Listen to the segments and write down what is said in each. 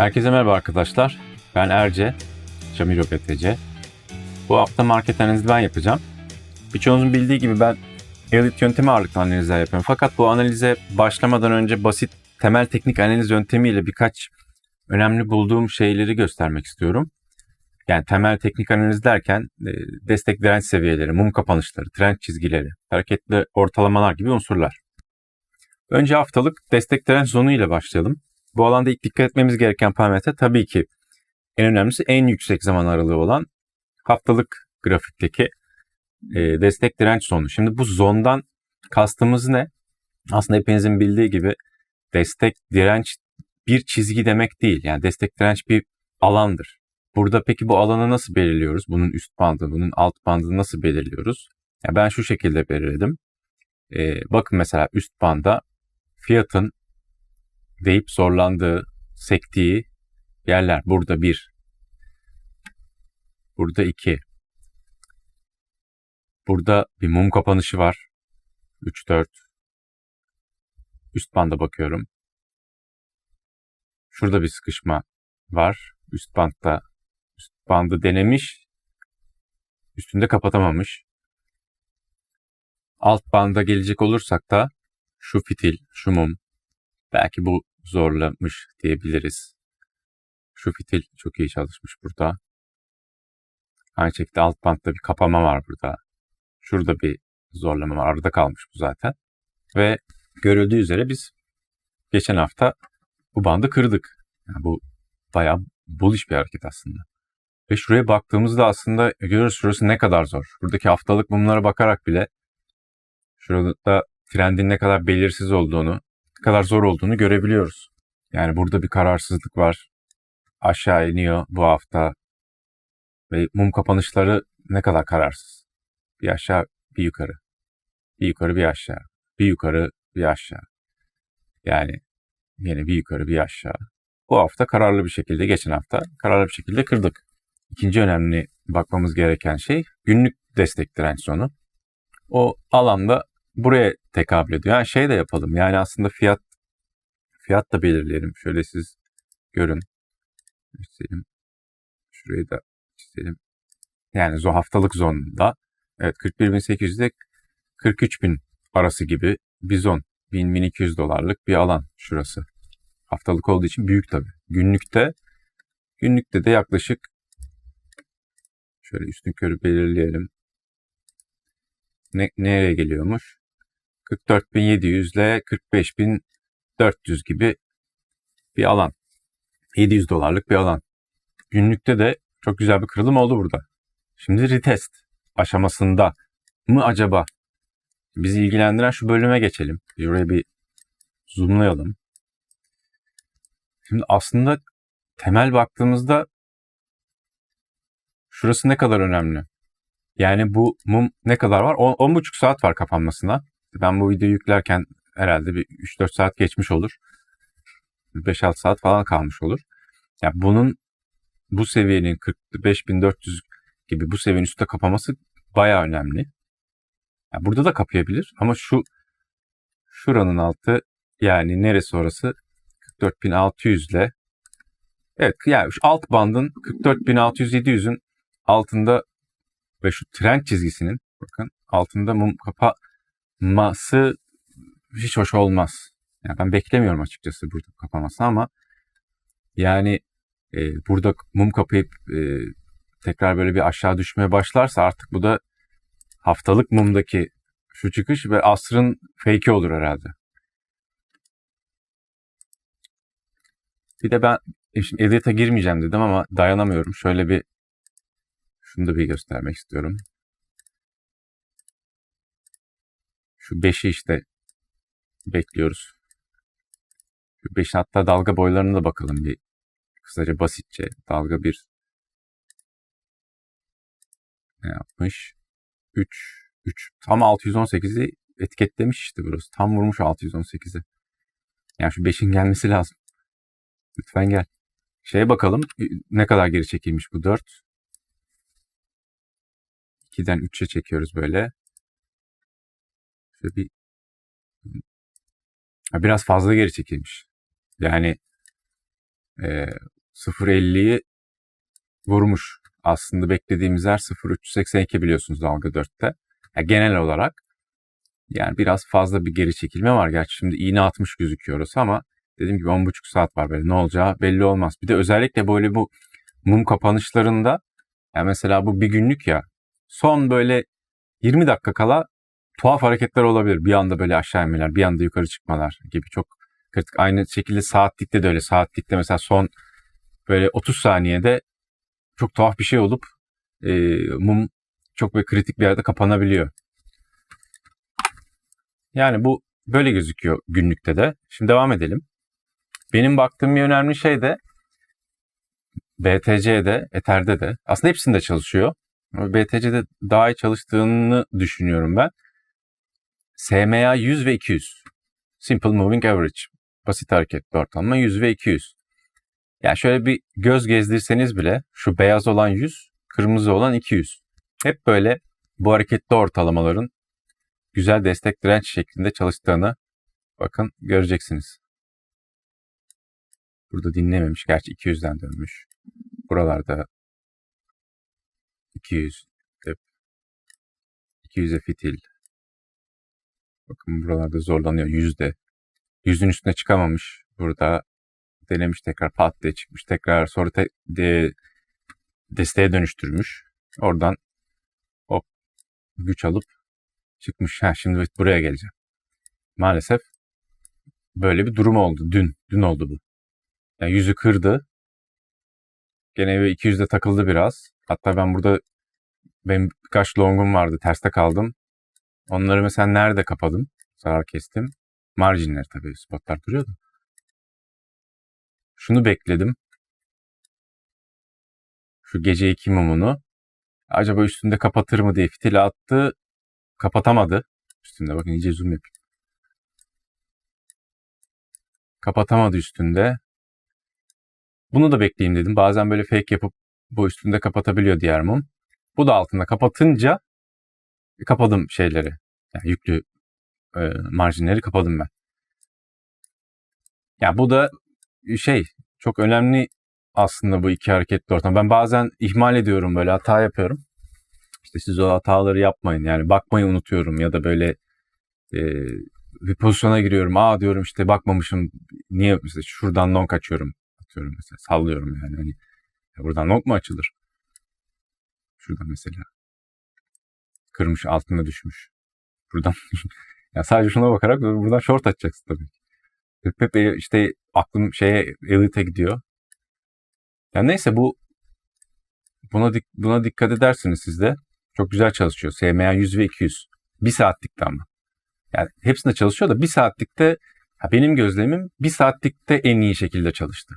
Herkese merhaba arkadaşlar. Ben Erce, Camilo BTC. Bu hafta market analizi ben yapacağım. Birçoğunuzun bildiği gibi ben Elit yöntemi ağırlıklı analizler yapıyorum. Fakat bu analize başlamadan önce basit temel teknik analiz yöntemiyle birkaç önemli bulduğum şeyleri göstermek istiyorum. Yani temel teknik analiz derken e, destek direnç seviyeleri, mum kapanışları, trend çizgileri, hareketli ortalamalar gibi unsurlar. Önce haftalık destek direnç zonu ile başlayalım. Bu alanda ilk dikkat etmemiz gereken parametre tabii ki en önemlisi en yüksek zaman aralığı olan haftalık grafikteki e, destek direnç zonu. Şimdi bu zondan kastımız ne? Aslında hepinizin bildiği gibi destek direnç bir çizgi demek değil. Yani destek direnç bir alandır. Burada peki bu alanı nasıl belirliyoruz? Bunun üst bandı, bunun alt bandını nasıl belirliyoruz? Ya ben şu şekilde belirledim. E, bakın mesela üst banda fiyatın deyip zorlandığı, sektiği yerler. Burada bir. Burada iki. Burada bir mum kapanışı var. 3-4. Üst banda bakıyorum. Şurada bir sıkışma var. Üst bantta üst bandı denemiş. Üstünde kapatamamış. Alt banda gelecek olursak da şu fitil, şu mum. Belki bu zorlamış diyebiliriz. Şu fitil çok iyi çalışmış burada. Aynı şekilde alt bantta bir kapama var burada. Şurada bir zorlama var. Arada kalmış bu zaten. Ve görüldüğü üzere biz geçen hafta bu bandı kırdık. Yani bu bayağı bullish bir hareket aslında. Ve şuraya baktığımızda aslında görüyoruz şurası ne kadar zor. Buradaki haftalık mumlara bakarak bile şurada trendin ne kadar belirsiz olduğunu, kadar zor olduğunu görebiliyoruz. Yani burada bir kararsızlık var. Aşağı iniyor bu hafta. Ve mum kapanışları ne kadar kararsız. Bir aşağı, bir yukarı. Bir yukarı, bir aşağı. Bir yukarı, bir aşağı. Yani yine bir yukarı, bir aşağı. Bu hafta kararlı bir şekilde, geçen hafta kararlı bir şekilde kırdık. İkinci önemli bakmamız gereken şey günlük destek direnç zonu. O alanda buraya tekabül ediyor. Yani şey de yapalım. Yani aslında fiyat fiyat da belirleyelim. Şöyle siz görün. Göstereyim. Şurayı da çizelim. Yani haftalık zonda evet 41.800 ile 43.000 arası gibi bir zon. 1000-1200 dolarlık bir alan şurası. Haftalık olduğu için büyük tabii. Günlükte günlükte de yaklaşık şöyle üstün körü belirleyelim. Ne, nereye geliyormuş? 44.700 ile 45.400 gibi bir alan. 700 dolarlık bir alan. Günlükte de çok güzel bir kırılım oldu burada. Şimdi retest aşamasında mı acaba? Bizi ilgilendiren şu bölüme geçelim. Buraya bir zoomlayalım. Şimdi aslında temel baktığımızda şurası ne kadar önemli? Yani bu mum ne kadar var? 10,5 saat var kapanmasına. Ben bu videoyu yüklerken herhalde bir 3-4 saat geçmiş olur. 5-6 saat falan kalmış olur. Ya yani bunun bu seviyenin 45.400 gibi bu seviyenin üstte kapaması baya önemli. Yani burada da kapayabilir ama şu şuranın altı yani neresi orası 44.600 ile evet yani şu alt bandın 44.600-700'ün altında ve şu trend çizgisinin bakın altında mum kapaması hiç hoş olmaz. Yani ben beklemiyorum açıkçası burada kapaması ama yani e, burada mum kapayıp e, tekrar böyle bir aşağı düşmeye başlarsa artık bu da haftalık mumdaki şu çıkış ve asrın fake'i olur herhalde. Bir de ben e, şimdi edit'e girmeyeceğim dedim ama dayanamıyorum. Şöyle bir şunu da bir göstermek istiyorum. Şu 5'i işte bekliyoruz. Şu 5'in hatta dalga boylarına da bakalım bir kısaca basitçe. Dalga 1 ne yapmış? 3 3 tam 618'i etiketlemiş işte burası. Tam vurmuş 618'i. Yani şu 5'in gelmesi lazım. Lütfen gel. Şeye bakalım ne kadar geri çekilmiş bu 4. 2'den 3'e çekiyoruz böyle. Şöyle bir biraz fazla geri çekilmiş. Yani e, 0.50'yi vurmuş. Aslında beklediğimiz yer 0.382 biliyorsunuz dalga 4'te. Yani genel olarak yani biraz fazla bir geri çekilme var. Gerçi şimdi iğne atmış gözüküyor orası ama dediğim gibi 10.5 saat var böyle ne olacağı belli olmaz. Bir de özellikle böyle bu mum kapanışlarında yani mesela bu bir günlük ya son böyle 20 dakika kala tuhaf hareketler olabilir. Bir anda böyle aşağı inmeler, bir anda yukarı çıkmalar gibi çok kritik. Aynı şekilde saatlikte de öyle. Saatlikte mesela son böyle 30 saniyede çok tuhaf bir şey olup e, mum çok böyle kritik bir yerde kapanabiliyor. Yani bu böyle gözüküyor günlükte de. Şimdi devam edelim. Benim baktığım bir önemli şey de BTC'de, Ether'de de aslında hepsinde çalışıyor. BTC'de daha iyi çalıştığını düşünüyorum ben. SMA 100 ve 200. Simple Moving Average. Basit hareketli ortalama 100 ve 200. Yani şöyle bir göz gezdirseniz bile şu beyaz olan 100, kırmızı olan 200. Hep böyle bu hareketli ortalamaların güzel destek direnç şeklinde çalıştığını bakın göreceksiniz. Burada dinlememiş. Gerçi 200'den dönmüş. Buralarda 200 hep 200'e fitil. Bakın buralarda zorlanıyor. Yüzde. Yüzün üstüne çıkamamış. Burada denemiş tekrar pat diye çıkmış. Tekrar sonra te, de, desteğe dönüştürmüş. Oradan hop güç alıp çıkmış. Ha, şimdi buraya geleceğim. Maalesef böyle bir durum oldu. Dün. Dün oldu bu. Yani yüzü kırdı. Gene 200'de takıldı biraz. Hatta ben burada benim birkaç longum vardı. Terste kaldım. Onları mesela nerede kapadım? Zarar kestim. Marjinler tabii spotlar duruyordu. Şunu bekledim. Şu gece iki mumunu. Acaba üstünde kapatır mı diye fitili attı. Kapatamadı. Üstünde bakın iyice zoom yapayım. Kapatamadı üstünde. Bunu da bekleyeyim dedim. Bazen böyle fake yapıp bu üstünde kapatabiliyor diğer mum. Bu da altında kapatınca kapadım şeyleri. Yani yüklü e, marjinleri kapadım ben. Ya yani bu da şey çok önemli aslında bu iki hareketli ortam. Ben bazen ihmal ediyorum böyle hata yapıyorum. İşte siz o hataları yapmayın. Yani bakmayı unutuyorum ya da böyle e, bir pozisyona giriyorum. Aa diyorum işte bakmamışım. Niye mesela şuradan long kaçıyorum atıyorum mesela. Sallıyorum yani. Hani, buradan long mu açılır? Şuradan mesela. Kırmış altına düşmüş. Buradan ya sadece şuna bakarak buradan short açacaksın tabii. Hep, hep işte aklım şeye elite gidiyor. Yani neyse bu buna buna dikkat edersiniz siz de. Çok güzel çalışıyor. SMA 100 ve 200. Bir saatlikte ama. Yani hepsinde çalışıyor da bir saatlikte benim gözlemim bir saatlikte en iyi şekilde çalıştı.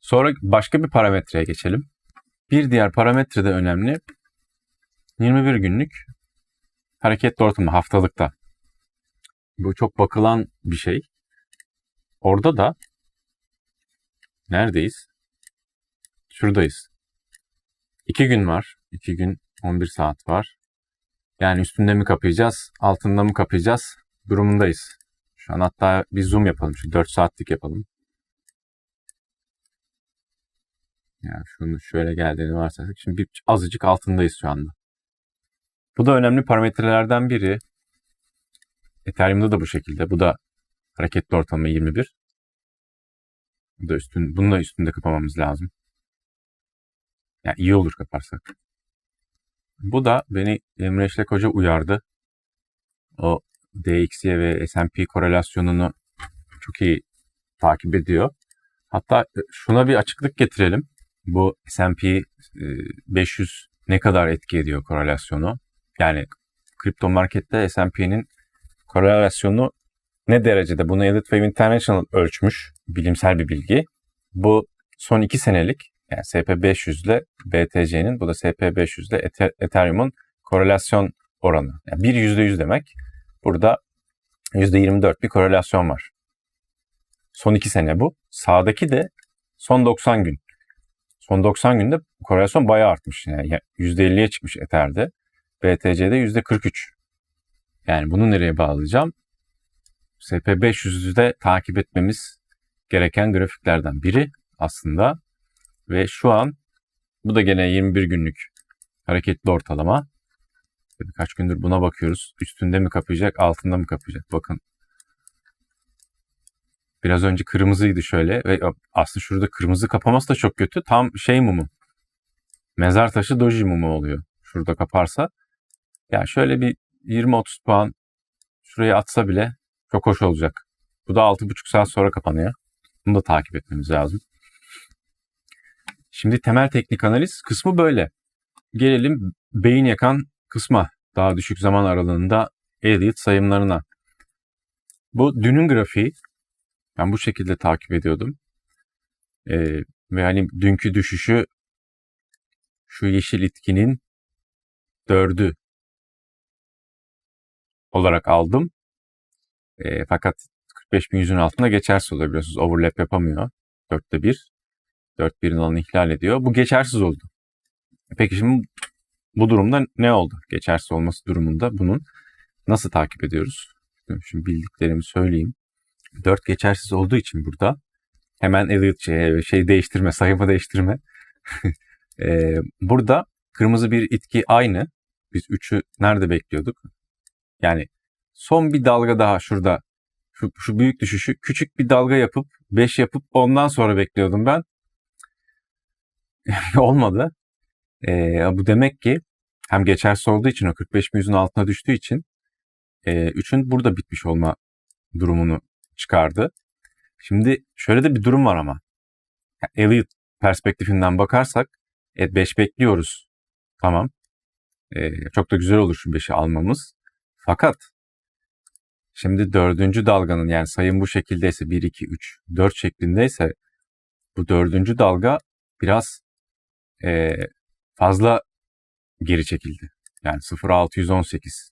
Sonra başka bir parametreye geçelim. Bir diğer parametre de önemli. 21 günlük hareket ortamı haftalıkta. Bu çok bakılan bir şey. Orada da neredeyiz? Şuradayız. İki gün var. İki gün 11 saat var. Yani üstünde mi kapayacağız, altında mı kapayacağız durumundayız. Şu an hatta bir zoom yapalım. Şu 4 saatlik yapalım. Yani şunu şöyle geldiğini varsaysak. Şimdi bir azıcık altındayız şu anda. Bu da önemli parametrelerden biri. Ethereum'da da bu şekilde. Bu da hareketli ortalama 21. Bu da üstün, bunu da üstünde kapamamız lazım. Yani iyi olur kaparsak. Bu da beni Emre Eşlek Hoca uyardı. O DXY ve S&P korelasyonunu çok iyi takip ediyor. Hatta e, şuna bir açıklık getirelim. Bu S&P 500 e, ne kadar etki ediyor korelasyonu? Yani kripto markette S&P'nin korelasyonu ne derecede? Bunu Elliott Wave International ölçmüş. Bilimsel bir bilgi. Bu son iki senelik yani SP500 ile BTC'nin bu da SP500 ile Ethereum'un korelasyon oranı. Yani bir %100 demek. Burada %24 bir korelasyon var. Son iki sene bu. Sağdaki de son 90 gün. Son 90 günde korelasyon bayağı artmış. Yani %50'ye çıkmış Ether'de. BTC'de %43. Yani bunu nereye bağlayacağım? SP500'ü de takip etmemiz gereken grafiklerden biri aslında. Ve şu an bu da gene 21 günlük hareketli ortalama. Birkaç gündür buna bakıyoruz. Üstünde mi kapayacak, altında mı kapayacak? Bakın. Biraz önce kırmızıydı şöyle ve aslında şurada kırmızı kapaması da çok kötü. Tam şey mumu. Mezar taşı doji mumu oluyor. Şurada kaparsa. Yani şöyle bir 20-30 puan şuraya atsa bile çok hoş olacak. Bu da 6,5 saat sonra kapanıyor. Bunu da takip etmemiz lazım. Şimdi temel teknik analiz kısmı böyle. Gelelim beyin yakan kısma. Daha düşük zaman aralığında Elliot sayımlarına. Bu dünün grafiği. Ben bu şekilde takip ediyordum. Ee, ve hani dünkü düşüşü şu yeşil itkinin dördü olarak aldım. E, fakat 45 bin yüzün altında geçersiz oluyor. Overlap yapamıyor. Dörtte bir. Dört birin alanı ihlal ediyor. Bu geçersiz oldu. Peki şimdi bu durumda ne oldu? Geçersiz olması durumunda bunun nasıl takip ediyoruz? Şimdi bildiklerimi söyleyeyim. Dört geçersiz olduğu için burada hemen Elliot şey, şey değiştirme, sayımı değiştirme. ee, burada kırmızı bir itki aynı. Biz 3'ü nerede bekliyorduk? Yani son bir dalga daha şurada şu, şu büyük düşüşü küçük bir dalga yapıp 5 yapıp ondan sonra bekliyordum ben. Olmadı. Ee, bu demek ki hem geçersiz olduğu için o 45 yüzün altına düştüğü için e, 3'ün burada bitmiş olma durumunu çıkardı. Şimdi şöyle de bir durum var ama. Yani Elliot perspektifinden bakarsak evet 5 bekliyoruz. Tamam. Ee, çok da güzel olur şu 5'i almamız. Fakat şimdi dördüncü dalganın yani sayım bu şekildeyse 1, 2, 3, 4 şeklindeyse bu dördüncü dalga biraz e, fazla geri çekildi. Yani 0.618.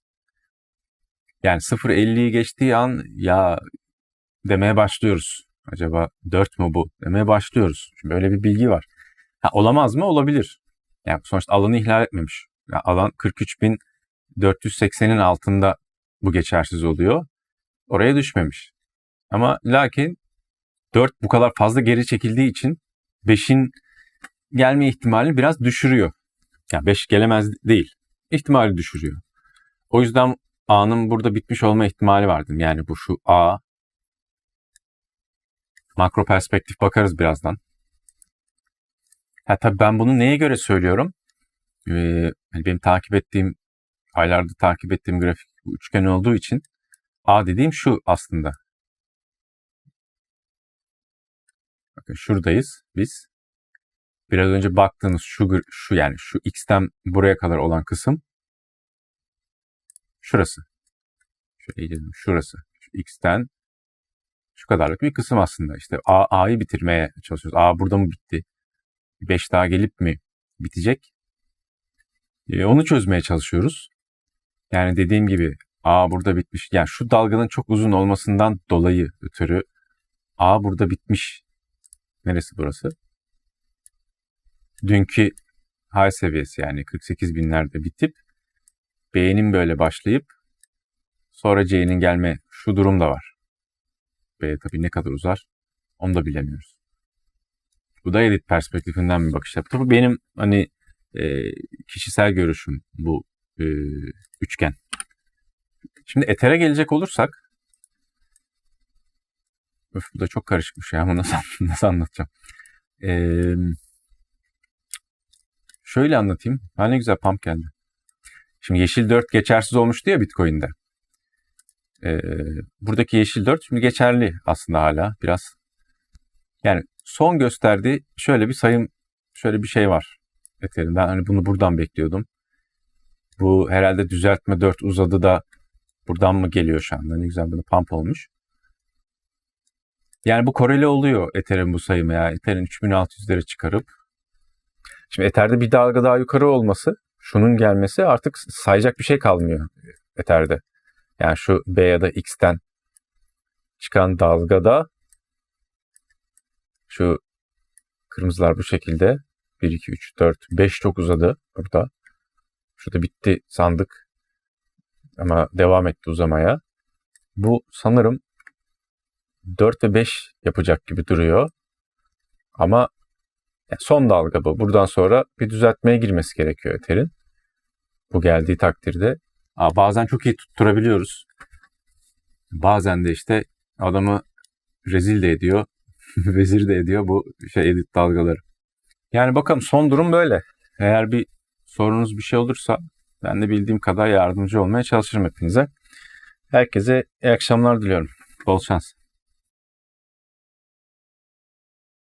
Yani 0.50'yi geçtiği an ya demeye başlıyoruz. Acaba 4 mu bu demeye başlıyoruz. Şimdi öyle bir bilgi var. Ha, olamaz mı? Olabilir. Yani sonuçta alanı ihlal etmemiş. Yani alan 43.480'in altında bu geçersiz oluyor. Oraya düşmemiş. Ama lakin 4 bu kadar fazla geri çekildiği için 5'in gelme ihtimalini biraz düşürüyor. Yani 5 gelemez değil. İhtimali düşürüyor. O yüzden A'nın burada bitmiş olma ihtimali vardı. Yani bu şu A. Makro perspektif bakarız birazdan. Ha tabii ben bunu neye göre söylüyorum? Ee, hani benim takip ettiğim, aylarda takip ettiğim grafik üçgen olduğu için A dediğim şu aslında. Bakın şuradayız biz. Biraz önce baktığınız şu, şu yani şu x'ten buraya kadar olan kısım şurası. Şöyle şurası. Şu x'ten şu kadarlık bir kısım aslında. İşte A, A'yı bitirmeye çalışıyoruz. A burada mı bitti? 5 daha gelip mi bitecek? E, onu çözmeye çalışıyoruz. Yani dediğim gibi A burada bitmiş. Yani şu dalganın çok uzun olmasından dolayı ötürü A burada bitmiş. Neresi burası? Dünkü high seviyesi yani 48 binlerde bitip B'nin böyle başlayıp sonra C'nin gelme şu durum da var. B tabii ne kadar uzar onu da bilemiyoruz. Bu da edit perspektifinden bir bakış. Tabii benim hani e, kişisel görüşüm bu e, üçgen. Şimdi Ether'e gelecek olursak Öf, bu da çok karışmış ya. Bunu nasıl, nasıl anlatacağım? Ee, şöyle anlatayım. Ha ne güzel pump geldi. Şimdi yeşil 4 geçersiz olmuştu ya Bitcoin'de. Ee, buradaki yeşil 4 şimdi geçerli aslında hala biraz. Yani son gösterdiği şöyle bir sayım, şöyle bir şey var. Ethereum. Ben hani bunu buradan bekliyordum. Bu herhalde düzeltme 4 uzadı da buradan mı geliyor şu anda? Ne güzel böyle pump olmuş. Yani bu koreli oluyor Ethereum bu sayıma ya. Ethereum 3600'lere çıkarıp. Şimdi Ether'de bir dalga daha yukarı olması, şunun gelmesi artık sayacak bir şey kalmıyor Ether'de. Yani şu B ya da X'ten çıkan dalgada şu kırmızılar bu şekilde 1, 2, 3, 4, 5 çok uzadı burada. Şurada bitti sandık. Ama devam etti uzamaya. Bu sanırım 4 ve 5 yapacak gibi duruyor. Ama son dalga bu. Buradan sonra bir düzeltmeye girmesi gerekiyor Ether'in. Bu geldiği takdirde. Aa, bazen çok iyi tutturabiliyoruz. Bazen de işte adamı rezil de ediyor. vezir de ediyor bu şey edit dalgaları. Yani bakalım son durum böyle. Eğer bir sorunuz bir şey olursa ben de bildiğim kadar yardımcı olmaya çalışırım hepinize. Herkese iyi akşamlar diliyorum. Bol şans.